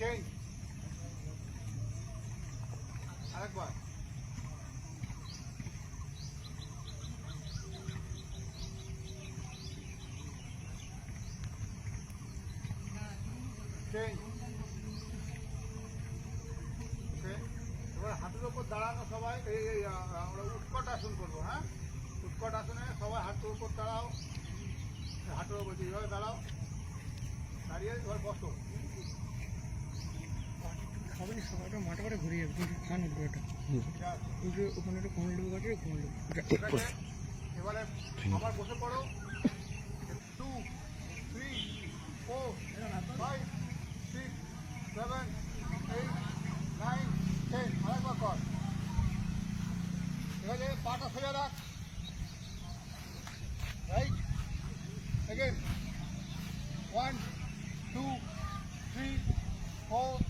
Change আরেকবার change এবার হাঁটুর ওপর দাঁড়ানো সবাই, এই এই আমরা উৎকট আসন করব হ্যাঁ? উৎকট আসনে সবাই হাঁটুর উপর দাঁড়াও। হাঁটুর উপর এইভাবে দাঁড়াও। দাঁড়িয়ে এবার বসো। সবাই সবাইটা মাঠে মাঠে ঘুরে যাবে কিন্তু খান উঠবে যে ওখানে একটা কোমল এবারে আবার বসে two three five seven eight nine কর এবারে পাটা সোজা রাখ right again one two three four